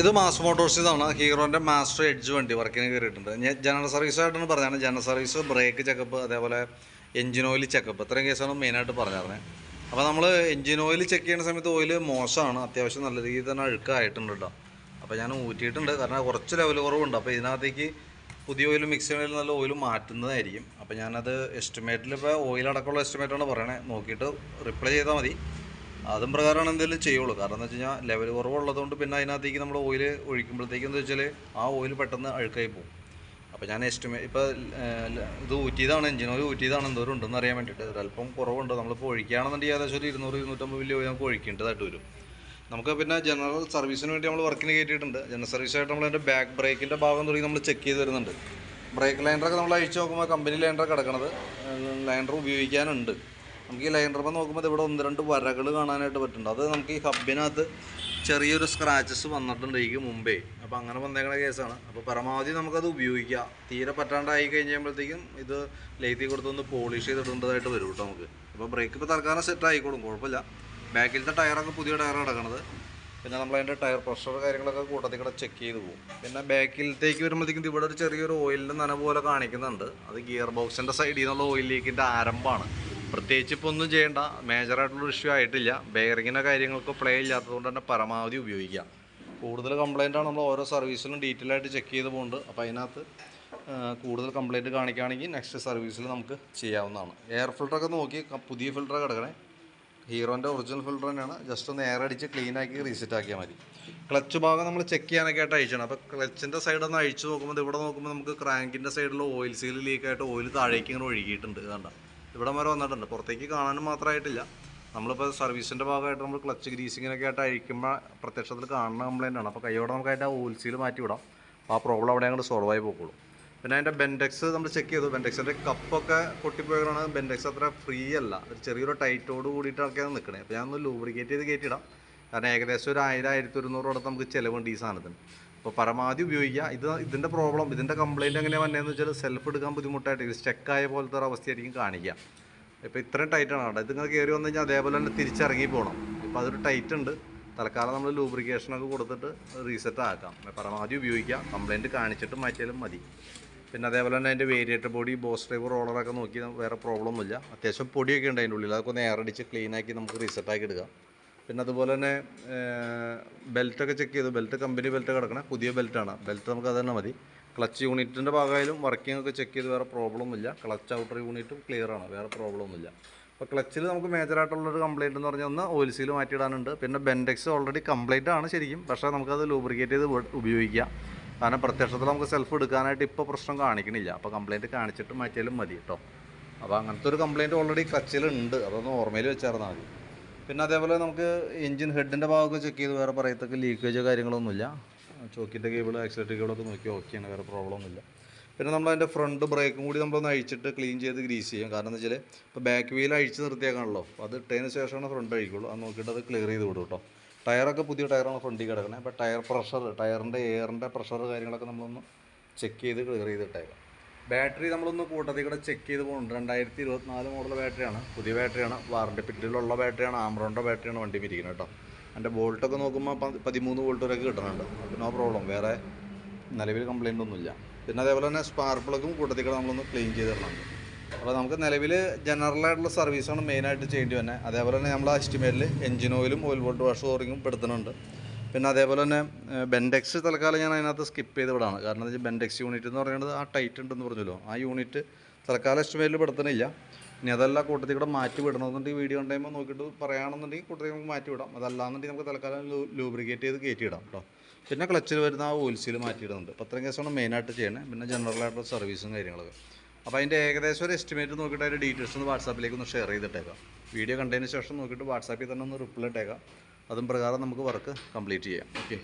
ഇത് മാസ് തവണ ഹീറോന്റെ master edge വണ്ടി വർക്കിന് കയറിയിട്ടുണ്ട്. ജനറൽ സർവീസ് ആയിട്ടാണ് പറഞ്ഞത്. ജനറൽ സർവീസ് ബ്രേക്ക് ചെക്കപ്പ് അതേപോലെ എഞ്ചിൻ ഓയിൽ ചെക്കപ്പ് ഇത്രയും കേസാണ് മെയിനായിട്ട് പറഞ്ഞിരുന്നത് അപ്പോൾ നമ്മൾ എഞ്ചിൻ ഓയിൽ ചെക്ക് ചെയ്യുന്ന സമയത്ത് ഓയിൽ മോശമാണ്. അത്യാവശ്യം നല്ല രീതിയിൽ തന്നെ അഴുക്കായിട്ടുണ്ട് കേട്ടോ അപ്പോൾ ഞാൻ ഊറ്റിയിട്ടുണ്ട്. കാരണം കുറച്ച് ലെവൽ കുറവുണ്ട്. അപ്പോൾ ഇതിനകത്തേക്ക് പുതിയ ഓയിൽ മിക്സ് ചെയ്യണമെങ്കിൽ നല്ല ഓയിൽ മാറ്റുന്നതായിരിക്കും. അപ്പോൾ ഞാനത് എസ്റ്റിമേറ്റിൽ ഇപ്പോൾ ഓയിൽ അടക്കമുള്ള എസ്റ്റിമേറ്റാണ് പറയണേ. നോക്കിയിട്ട് റിപ്ലൈ ചെയ്താൽ മതി. അതും പ്രകാരമാണ് എന്തെങ്കിലും ചെയ്യുള്ളൂ. കാരണം എന്ന് വെച്ച് കഴിഞ്ഞാൽ ലെവൽ കുറവുള്ളതുകൊണ്ട് പിന്നെ അതിനകത്തേക്ക് നമ്മൾ ഓയിൽ ഒഴിക്കുമ്പോഴത്തേക്കും എന്താ വെച്ചാൽ ആ ഓയിൽ പെട്ടെന്ന് അഴുക്കായി പോകും. അപ്പോൾ ഞാൻ എസ്റ്റിമേറ്റ് ഇപ്പോൾ ഇത് ഊറ്റിയതാണ് എഞ്ചിൻ ഓയിൽ ഊറ്റിയതാണ് എന്തോരം ഉണ്ടെന്ന് അറിയാൻ വേണ്ടിയിട്ട് അല്പം കുറവുണ്ട്. നമ്മളിപ്പോൾ ഒഴിക്കുകയാണെന്നുണ്ടെങ്കിൽ ഏകദേശം ഒരു ഇരുന്നൂറ് ഇരുന്നൂറ്റമ്പത് വലിയ ഓയിൽ നമുക്ക് ഒഴിക്കേണ്ടതായിട്ട് വരും. നമുക്ക് പിന്നെ ജനറൽ സർവീസിന് വേണ്ടി നമ്മൾ വർക്കിന് കയറ്റിയിട്ടുണ്ട് ജനറൽ സർവീസായിട്ട് നമ്മൾ അതിന്റെ ബാക്ക് ബ്രേക്കിന്റെ ഭാഗം തുടങ്ങി നമ്മൾ ചെക്ക് ചെയ്ത് വരുന്നുണ്ട്. ബ്രേക്ക് ലൈൻഡറൊക്കെ നമ്മൾ അഴിച്ച് നോക്കുമ്പോൾ കമ്പനി ലൈൻഡർ കിടക്കണത് ലൈൻഡർ ഉപയോഗിക്കാനുണ്ട്. നമുക്ക് ഈ ലൈൻഡർമ്പോൾ നോക്കുമ്പോൾ ഇവിടെ ഒന്ന് രണ്ട് വരകൾ കാണാനായിട്ട് പറ്റുന്നുണ്ട്. അത് നമുക്ക് ഈ ഹബിനകത്ത് ചെറിയൊരു സ്ക്രാച്ചസ് വന്നിട്ടുണ്ട് എനിക്ക് മുമ്പേ. അപ്പോൾ അങ്ങനെ വന്നേക്കണ കേസാണ്. അപ്പോൾ പരമാവധി നമുക്കത് ഉപയോഗിക്കാം. തീരെ പറ്റാണ്ടായി കഴിയുമ്പോഴത്തേക്കും ഇത് ലേത്തി കൊടുത്തൊന്ന് പോളിഷ് ചെയ്തിടേണ്ടതായിട്ട് വരും കേട്ടോ നമുക്ക്. അപ്പോൾ ബ്രേക്ക് ഇപ്പോൾ തൽക്കാലം സെറ്റ് ആയിക്കോളും കുഴപ്പമില്ല. ബാക്കിലത്തെ ടയറൊക്കെ പുതിയ ടയർ കിടക്കുന്നത് പിന്നെ നമ്മൾ അതിന്റെ ടയർ പ്രഷർ കാര്യങ്ങളൊക്കെ കൂട്ടത്തിൽ കൂടെ ചെക്ക് ചെയ്ത് പോകും. പിന്നെ ബാക്കിലത്തേക്ക് വരുമ്പോഴത്തേക്കും ഇവിടെ ഒരു ചെറിയൊരു ഓയിലിന്റെ നന പോലെ കാണിക്കുന്നുണ്ട്. അത് ഗിയർ ബോക്സിന്റെ സൈഡിൽ നിന്നുള്ള ഓയിൽ ലീക്കിന്റെ ആരംഭമാണ്. പ്രത്യേകിച്ച് ഇപ്പോൾ ഒന്നും ചെയ്യേണ്ട. മേജറായിട്ടുള്ള ഇഷ്യൂ ആയിട്ടില്ല. ബെയറിങ്ങിന്റെ കാര്യങ്ങൾക്ക് പ്ലേ ഇല്ലാത്തതുകൊണ്ട് തന്നെ പരമാവധി ഉപയോഗിക്കാം കൂടുതൽ കംപ്ലൈന്റ് ആണ് നമ്മൾ ഓരോ സർവീസിലും ഡീറ്റെയിൽ ആയിട്ട് ചെക്ക് ചെയ്ത് പോകുന്നുണ്ട് അപ്പോൾ അതിനകത്ത് കൂടുതൽ കംപ്ലൈന്റ് കാണിക്കുകയാണെങ്കിൽ നെക്സ്റ്റ് സർവീസിൽ നമുക്ക് ചെയ്യാവുന്നതാണ്. എയർ ഫിൽറ്ററൊക്കെ നോക്കി പുതിയ ഫിൽറ്റർ കിടക്കണേ ഹീറോന്റെ ഒറിജിനൽ ഫിൽറ്റർ തന്നെയാണ്. ജസ്റ്റ് ഒന്ന് എയർ അടിച്ച് ക്ലീൻ ആക്കി റീസെറ്റ് ആക്കിയാൽ മതി. ക്ലച്ച് ഭാഗം നമ്മൾ ചെക്ക് ചെയ്യാനൊക്കെ ആയിട്ട് അയച്ചാണ്. അപ്പോൾ ക്ലച്ചിന്റെ സൈഡ് ഒന്ന് അഴിച്ച് നോക്കുമ്പോൾ ഇവിടെ നോക്കുമ്പോൾ നമുക്ക് ക്രാങ്കിന്റെ സൈഡിൽ ഓയിൽ സീൽ ലീക്കായിട്ട് ഓയിൽ താഴേക്ക് ഇങ്ങനെ ഒഴുകിയിട്ടുണ്ട്. കണ്ട? ഇവിടെ വരെ വന്നിട്ടുണ്ട്. പുറത്തേക്ക് കാണാനും മാത്രമായിട്ടില്ല. നമ്മളിപ്പോൾ സർവീസിന്റെ ഭാഗമായിട്ട് നമ്മൾ ക്ലച്ച് ഗ്രീസിങ്ങിനൊക്കെ ആയിട്ട് അഴിക്കുമ്പോൾ പ്രത്യക്ഷത്തിൽ കാണുന്ന കംപ്ലൈന്റ് ആണ്. അപ്പോൾ കൈയോടെ നമുക്ക് അതിന്റെ ആ ഓയിൽ സീൽ മാറ്റി വിടാം ആ പ്രോബ്ലം അവിടെ അങ്ങോട്ട് സോൾവ് ആയി പോകുള്ളൂ പിന്നെ അതിന്റെ ബെൻഡെക്സ് നമ്മൾ ചെക്ക് ചെയ്തു. ബെൻഡെക്സിന്റെ കപ്പൊക്കെ പൊട്ടിപ്പോയതാണ് ബെൻഡെക്സ് അത്ര ഫ്രീ അല്ല. ഒരു ചെറിയൊരു ടൈറ്റോട് കൂടിയിട്ടൊക്കെയാണ് നിൽക്കണേ അപ്പോൾ ഞാനൊന്ന് ലൂബ്രിക്കേറ്റ് ചെയ്ത് കയറ്റിയിടാം. കാരണം ഏകദേശം ഒരു ആയിരം ആയിരത്തി ഒരുന്നൂറോടെ നമുക്ക് ചിലവുണ്ട് ഈ സാധനത്തിന്. അപ്പോൾ പരമാവധി ഉപയോഗിക്കുക. ഇത് ഇതിന്റെ പ്രോബ്ലം ഇതിന്റെ കംപ്ലയിന്റ് എങ്ങനെയാണ് വന്നതെന്ന് വെച്ചാൽ സെൽഫ് എടുക്കാൻ ബുദ്ധിമുട്ടായിട്ട് ഇത് സ്റ്റെക്കായ പോലത്തെ ഒരു അവസ്ഥയായിരിക്കും കാണിക്കുക. ഇപ്പോൾ ഇത്രയും ടൈറ്റാണ് കേട്ടോ ഇത് നിങ്ങൾ കയറി വന്നു കഴിഞ്ഞാൽ അതേപോലെ തന്നെ തിരിച്ചിറങ്ങി പോകണം ഇപ്പോൾ അതൊരു ടൈറ്റ് ഉണ്ട്. തൽക്കാലം നമ്മൾ ലൂബ്രിക്കേഷനൊക്കെ കൊടുത്തിട്ട് റീസെറ്റ് ആക്കാം. പരമാവധി ഉപയോഗിക്കാം കംപ്ലയിന്റ് കാണിച്ചിട്ട് മാറ്റിയാലും മതി. പിന്നെ അതേപോലെ തന്നെ അതിന്റെ വേരിയേറ്റർ ബോഡി ബോസ് ഡ്രൈവ് റോളറൊക്കെ നോക്കി വേറെ പ്രോബ്ലം ഒന്നുമില്ല. അത്യാവശ്യം പൊടിയൊക്കെ ഉണ്ട് അതിന്റെ ഉള്ളിൽ. അതൊക്കെ ഒന്ന് എയർ അടിച്ച് ക്ലീൻ ആക്കി നമുക്ക് റീസെറ്റ് ആക്കി എടുക്കാം. പിന്നെ അതുപോലെ തന്നെ ബെൽറ്റൊക്കെ ചെക്ക് ചെയ്തു. ബെൽറ്റ് കമ്പനി ബെൽറ്റ് കിടക്കണ പുതിയ ബെൽറ്റാണ് ബെൽറ്റ് നമുക്ക് അത് തന്നെ മതി. ക്ലച്ച് യൂണിറ്റിന്റെ ഭാഗമായാലും വർക്കിംഗ് ഒക്കെ ചെക്ക് ചെയ്ത് വേറെ പ്രോബ്ലം ഒന്നുമില്ല. ക്ലച്ച് ഔട്ടർ യൂണിറ്റും ക്ലിയർ ആണ്. വേറെ പ്രോബ്ലം ഒന്നുമില്ല. അപ്പോൾ ക്ലച്ചിൽ നമുക്ക് മേജറായിട്ടുള്ളൊരു കംപ്ലയിന്റ് എന്ന് പറഞ്ഞാൽ ഒന്ന് ഓയിൽ സീൽ മാറ്റിയിടാനുണ്ട്. പിന്നെ ബെൻഡെക്സ് ഓൾറെഡി കംപ്ലൈന്റ് ആണ് ശരിക്കും. പക്ഷേ നമുക്കത് ലൂബ്രിക്കേറ്റ് ചെയ്ത് ഉപയോഗിക്കാം. കാരണം പ്രത്യക്ഷത്തിൽ നമുക്ക് സെൽഫ് എടുക്കാനായിട്ട് ഇപ്പോൾ പ്രശ്നം കാണിക്കണില്ല. അപ്പോൾ കംപ്ലയിന്റ് കാണിച്ചിട്ട് മാറ്റിയാലും മതി കേട്ടോ. അപ്പോൾ അങ്ങനത്തെ ഒരു കംപ്ലയിന്റ് ഓൾറെഡി ക്ലച്ചിലുണ്ട് അതൊന്ന് ഓർമ്മയിൽ വെച്ചായിരുന്നാൽ മതി. പിന്നെ അതേപോലെ നമുക്ക് എഞ്ചിൻ ഹെഡിന്റെ ഭാഗമൊക്കെ ചെക്ക് ചെയ്ത് വേറെ പറയത്തക്ക ലീക്കേജോ കാര്യങ്ങളൊന്നുമില്ല. ചോക്കിന്റെ കേബിൾ ആക്സിലേറ്റർ കേബിളൊക്കെ നോക്കി ഓക്കെയാണ് വേറെ പ്രോബ്ലം ഒന്നുമില്ല. പിന്നെ നമ്മൾ അതിന്റെ ഫ്രണ്ട് ബ്രേക്കും കൂടി നമ്മളൊന്ന് അഴിച്ചിട്ട് ക്ലീൻ ചെയ്ത് ഗ്രീസ് ചെയ്യാം. കാരണം എന്താ വെച്ചാൽ ഇപ്പോൾ ബാക്ക് വീൽ അഴിച്ച് നിർത്തിയേക്കാണല്ലോ. അത് ഇട്ടതിന് ശേഷമാണ് ഫ്രണ്ട് അഴിക്കുള്ളൂ. അത് നോക്കിയിട്ട് അത് ക്ലിയർ ചെയ്ത് വിടും കേട്ടോ ടയറൊക്കെ പുതിയ ടയറാണ് ഫ്രണ്ടിൽ കിടക്കണേ. അപ്പോൾ ടയർ പ്രഷർ ടയറിന്റെ എയറിന്റെ പ്രഷർ കാര്യങ്ങളൊക്കെ നമ്മളൊന്ന് ചെക്ക് ചെയ്ത് ക്ലിയർ ചെയ്തിട്ടേക്കാം ബാറ്ററി നമ്മളൊന്ന് കൂട്ടത്തിൽ കൂടെ ചെക്ക് ചെയ്ത് പോകുന്നുണ്ട് രണ്ടായിരത്തി ഇരുപത്തിനാല് മോഡൽ ബാറ്ററിയാണ്. പുതിയ ബാറ്ററിയാണ്. വാറണ്ടി പിറ്റിലുള്ള ബാറ്ററിയാണ്. ആംബ്രോണിന്റെ ബാറ്ററിയാണ് വണ്ടി പിരിക്കുന്നത് കേട്ടോ. എന്റെ ബോൾട്ടൊക്കെ നോക്കുമ്പോൾ പതിമൂന്ന് വോൾട്ട് വരെയൊക്കെ കിട്ടുന്നുണ്ട്. നോ പ്രോബ്ലം വേറെ നിലവിൽ കംപ്ലൈന്റ് ഒന്നുമില്ല. പിന്നെ അതേപോലെ തന്നെ സ്പാർക്ക് പ്ലഗും കൂട്ടത്തിൽ കൂടെ നമ്മളൊന്ന് ക്ലീൻ ചെയ്ത് തരണം അപ്പോൾ നമുക്ക് നിലവിൽ ജനറലായിട്ടുള്ള സർവീസാണ് മെയിനായിട്ട് ചെയ്യേണ്ടി വന്നത് അതേപോലെ തന്നെ നമ്മൾ എസ്റ്റിമേറ്റിൽ എഞ്ചിൻ ഓയിലും ഓയിൽ ബോൾട്ട് വാഷ് ഓറിങ്ങും പെടുത്തുന്നുണ്ട്. പിന്നെ അതേപോലെ തന്നെ ബെൻഡെക്സ് തൽക്കാലം ഞാൻ അതിനകത്ത് സ്കിപ്പ് ചെയ്ത് വിടാണ്. കാരണം എന്താ വെച്ചാൽ ബെൻഡെക്സ് യൂണിറ്റ് എന്ന് പറയുന്നത് ആ ടൈറ്റ് ഉണ്ടെന്ന് പറഞ്ഞല്ലോ. ആ യൂണിറ്റ് തൽക്കാലം എസ്റ്റിമേറ്റിൽ പെടുത്തണില്ല. ഇനി അതല്ല കൂട്ടത്തിൽ കൂടെ മാറ്റി വിടണമെന്നുണ്ടെങ്കിൽ വീഡിയോ ഉണ്ടാകുമ്പോൾ നോക്കിയിട്ട് പറയുകയാണെന്നുണ്ടെങ്കിൽ കൂട്ടത്തിൽ നമുക്ക് മാറ്റി വിടാം. അതല്ലാന്നുണ്ടെങ്കിൽ നമുക്ക് തൽക്കാലം ലൂബ്രിക്കേറ്റ് ചെയ്ത് കയറ്റിയിടാം കേട്ടോ പിന്നെ ക്ലച്ചിൽ വരുന്ന ആ ഓയിൽസിൽ മാറ്റിയിടുന്നുണ്ട് അപ്പോൾ അത്രയും കേസാണ് മെയിനായിട്ട് ചെയ്യണേ. പിന്നെ ജനറലായിട്ടുള്ള സർവീസും കാര്യങ്ങളൊക്കെ. അപ്പോൾ അതിന്റെ ഏകദേശം ഒരു എസ്റ്റിമേറ്റ് നോക്കിയിട്ട് അതിന്റെ ഡീറ്റെയിൽസ് ഒന്ന് വാട്സാപ്പിലേക്ക് ഒന്ന് ഷെയർ ചെയ്തിട്ടേക്കാം. വീഡിയോ കണ്ടതിന് ശേഷം നോക്കിയിട്ട് വാട്സാപ്പിൽ തന്നെ ഒന്ന് റിപ്ലൈ ഇട്ടേക്കാം. അതും പ്രകാരം നമുക്ക് വർക്ക് കംപ്ലീറ്റ് ചെയ്യാം. ഓക്കെ?